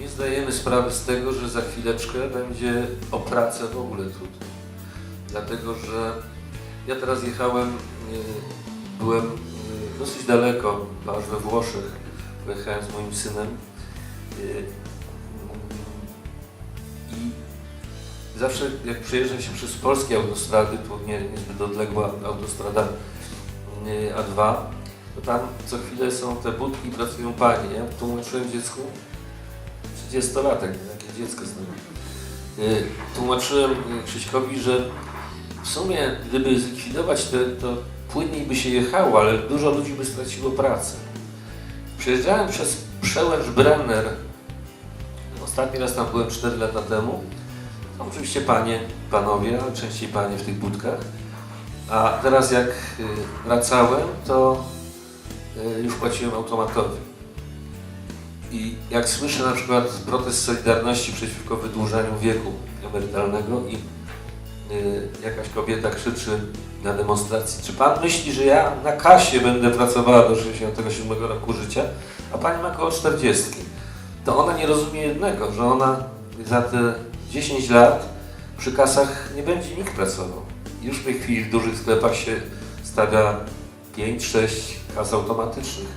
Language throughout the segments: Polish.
nie zdajemy sprawy z tego, że za chwileczkę będzie o pracę w ogóle trudno. Dlatego, że ja teraz jechałem, y, byłem y, dosyć daleko, aż we Włoszech, pojechałem z moim synem y, i zawsze jak przejeżdża się przez polskie autostrady, tu nie, niezbyt odległa autostrada y, A2, to tam co chwilę są te budki pracują panie. Ja tłumaczyłem dziecku, 30-latek, jakie dziecko znowu. Y, Tłumaczyłem y, Krzyśkowi, że w sumie gdyby zlikwidować te, to płynniej by się jechało, ale dużo ludzi by straciło pracę. Przejeżdżałem przez przełęcz Brenner. Ostatni raz tam byłem 4 lata temu. Tam oczywiście panie, panowie, ale częściej panie w tych budkach. A teraz jak y, wracałem, to już płaciłem automatowi. I jak słyszę na przykład protest Solidarności przeciwko wydłużaniu wieku emerytalnego i y, jakaś kobieta krzyczy na demonstracji, czy pan myśli, że ja na kasie będę pracowała do 67 roku życia, a pani ma około 40, to ona nie rozumie jednego, że ona za te 10 lat przy kasach nie będzie nikt pracował. Już w tej chwili w dużych sklepach się stawia 5-6 kas automatycznych.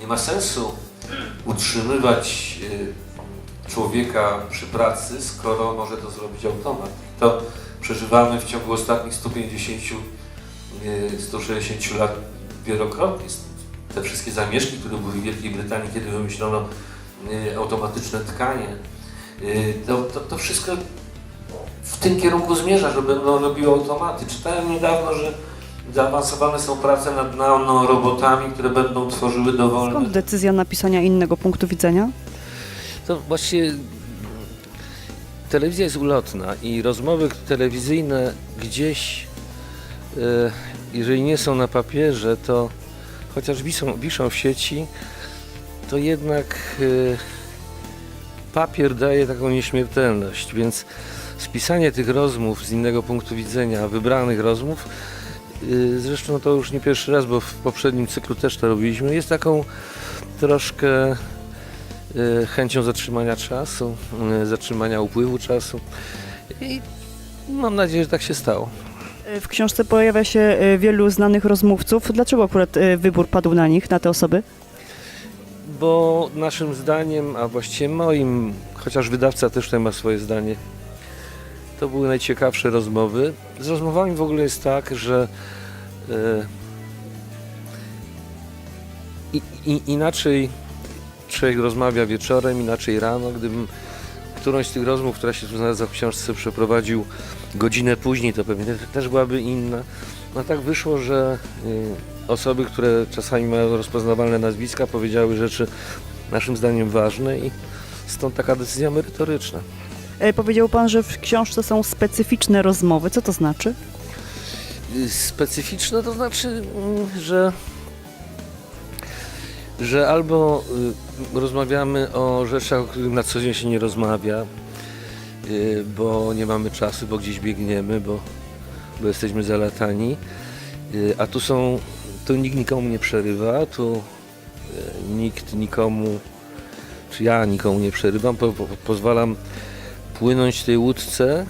Nie ma sensu utrzymywać y, człowieka przy pracy, skoro może to zrobić automat. To przeżywamy w ciągu ostatnich 150, y, 160 lat wielokrotnie. Te wszystkie zamieszki, które były w Wielkiej Brytanii, kiedy wymyślono y, automatyczne tkanie, y, to, to, to wszystko w tym kierunku zmierza, że będą robiły automaty. Czytałem niedawno, że zaawansowane są prace nad nanorobotami, które będą tworzyły dowolne Skąd decyzja napisania innego punktu widzenia? To właśnie telewizja jest ulotna i rozmowy telewizyjne gdzieś, e, jeżeli nie są na papierze, to chociaż wiszą, wiszą w sieci, to jednak e, papier daje taką nieśmiertelność, więc spisanie tych rozmów z innego punktu widzenia, wybranych rozmów, zresztą to już nie pierwszy raz, bo w poprzednim cyklu też to robiliśmy, jest taką troszkę y, chęcią zatrzymania czasu, y, zatrzymania upływu czasu i mam nadzieję, że tak się stało. W książce pojawia się wielu znanych rozmówców. Dlaczego akurat wybór padł na nich, na te osoby? Bo naszym zdaniem, a właściwie moim, chociaż wydawca też tutaj ma swoje zdanie, to były najciekawsze rozmowy. Z rozmowami w ogóle jest tak, że y, i, inaczej człowiek rozmawia wieczorem, inaczej rano. Gdybym którąś z tych rozmów, która się tu znalazła w książce, przeprowadził godzinę później, to pewnie te- też byłaby inna. No tak wyszło, że y, osoby, które czasami mają rozpoznawalne nazwiska, powiedziały rzeczy naszym zdaniem ważne i stąd taka decyzja merytoryczna. E, Powiedział pan, że w książce są specyficzne rozmowy. Co to znaczy? Specyficzne to znaczy, mm, że, że albo y, rozmawiamy o rzeczach, o których na co dzień się nie rozmawia, y, bo nie mamy czasu, bo gdzieś biegniemy, bo, bo jesteśmy zalatani, y, a tu są, tu nikt nikomu nie przerywa, tu nikt nikomu, czy ja nikomu nie przerywam, po, po, pozwalam płynąć tej łódce,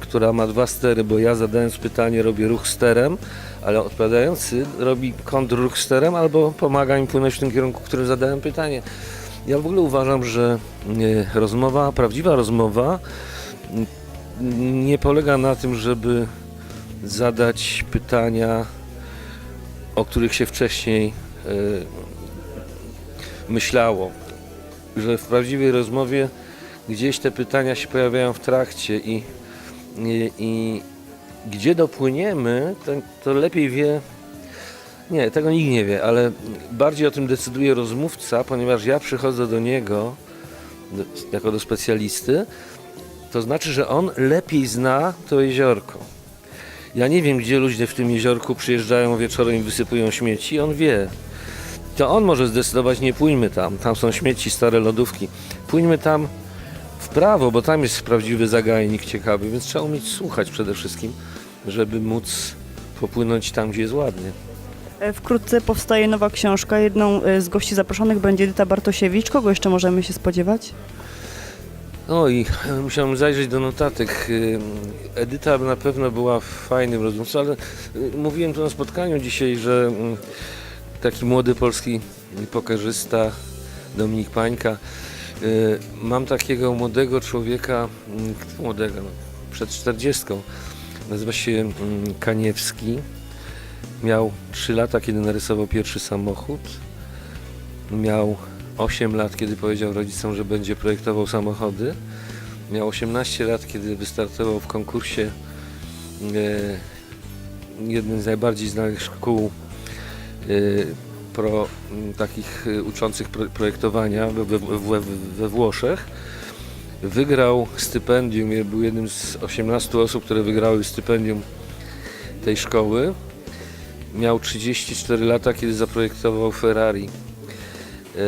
która ma dwa stery, bo ja zadając pytanie robię ruch sterem, ale odpowiadający robi kontrruch sterem albo pomaga mi płynąć w tym kierunku, którym zadałem pytanie. Ja w ogóle uważam, że e, rozmowa, prawdziwa rozmowa nie polega na tym, żeby zadać pytania, o których się wcześniej e, myślało. Że w prawdziwej rozmowie gdzieś te pytania się pojawiają w trakcie i i, i gdzie dopłyniemy, to, to lepiej wie. Nie, tego nikt nie wie, ale bardziej o tym decyduje rozmówca, ponieważ ja przychodzę do niego do, jako do specjalisty, to znaczy, że on lepiej zna to jeziorko. Ja nie wiem, gdzie ludzie w tym jeziorku przyjeżdżają wieczorem i wysypują śmieci, on wie. To on może zdecydować, nie pójdźmy tam, tam są śmieci, stare lodówki. Pójdźmy tam w prawo, bo tam jest prawdziwy zagajnik ciekawy, więc trzeba umieć słuchać przede wszystkim, żeby móc popłynąć tam, gdzie jest ładnie. E, Wkrótce powstaje nowa książka. Jedną e, z gości zaproszonych będzie Edyta Bartosiewicz. Kogo jeszcze możemy się spodziewać? O i musiałem zajrzeć do notatek. Edyta na pewno była fajnym rozmówcą, ale mówiłem tu na spotkaniu dzisiaj, że mm, taki młody polski pokerzysta Dominik Pańka. Y, Mam takiego młodego człowieka, mm, młodego, no, przed 40. Nazywa się mm, Kaniewski. Miał 3 lata, kiedy narysował pierwszy samochód. Miał 8 lat, kiedy powiedział rodzicom, że będzie projektował samochody. Miał 18 lat, kiedy wystartował w konkursie e, jednym z najbardziej znanych szkół e, pro, m, takich e, uczących pro, projektowania we, we, we, Włoszech. Wygrał stypendium, był jednym z 18 osób, które wygrały stypendium tej szkoły. Miał 34 lata, kiedy zaprojektował Ferrari. E,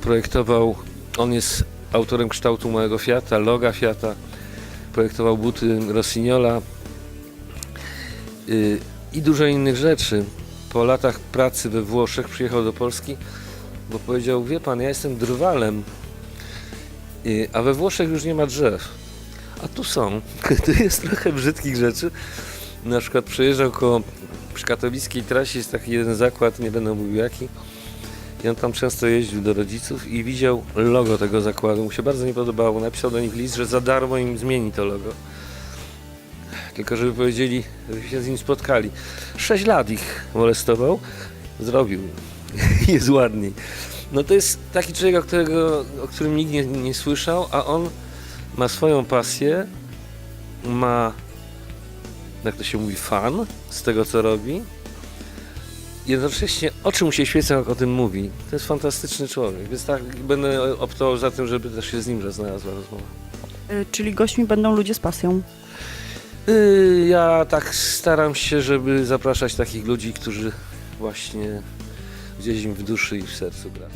projektował, on jest autorem kształtu małego Fiata, loga Fiata, projektował buty Rossignola y, i dużo innych rzeczy. Po latach pracy we Włoszech przyjechał do Polski, bo powiedział, wie pan, ja jestem drwalem, y, a we Włoszech już nie ma drzew. A tu są. Tu jest trochę brzydkich rzeczy. Na przykład przejeżdżał koło przy katowickiej trasie jest taki jeden zakład, nie będę mówił jaki. I on tam często jeździł do rodziców i widział logo tego zakładu. Mu się bardzo nie podobało. Napisał do nich list, że za darmo im zmieni to logo. Tylko żeby powiedzieli, żeby się z nim spotkali. Sześć lat ich molestował, zrobił. jest ładniej. No to jest taki człowiek, o, którego, o którym nikt nie, nie słyszał, a on ma swoją pasję, ma, jak to się mówi, fan z tego, co robi jednocześnie oczy mu się świecą, jak o tym mówi. To jest fantastyczny człowiek, więc tak będę optował za tym, żeby też się z nim znalazła rozmowa. Y, Czyli gośćmi będą ludzie z pasją. Yy, ja tak staram się, żeby zapraszać takich ludzi, którzy właśnie gdzieś im w duszy i w sercu gra.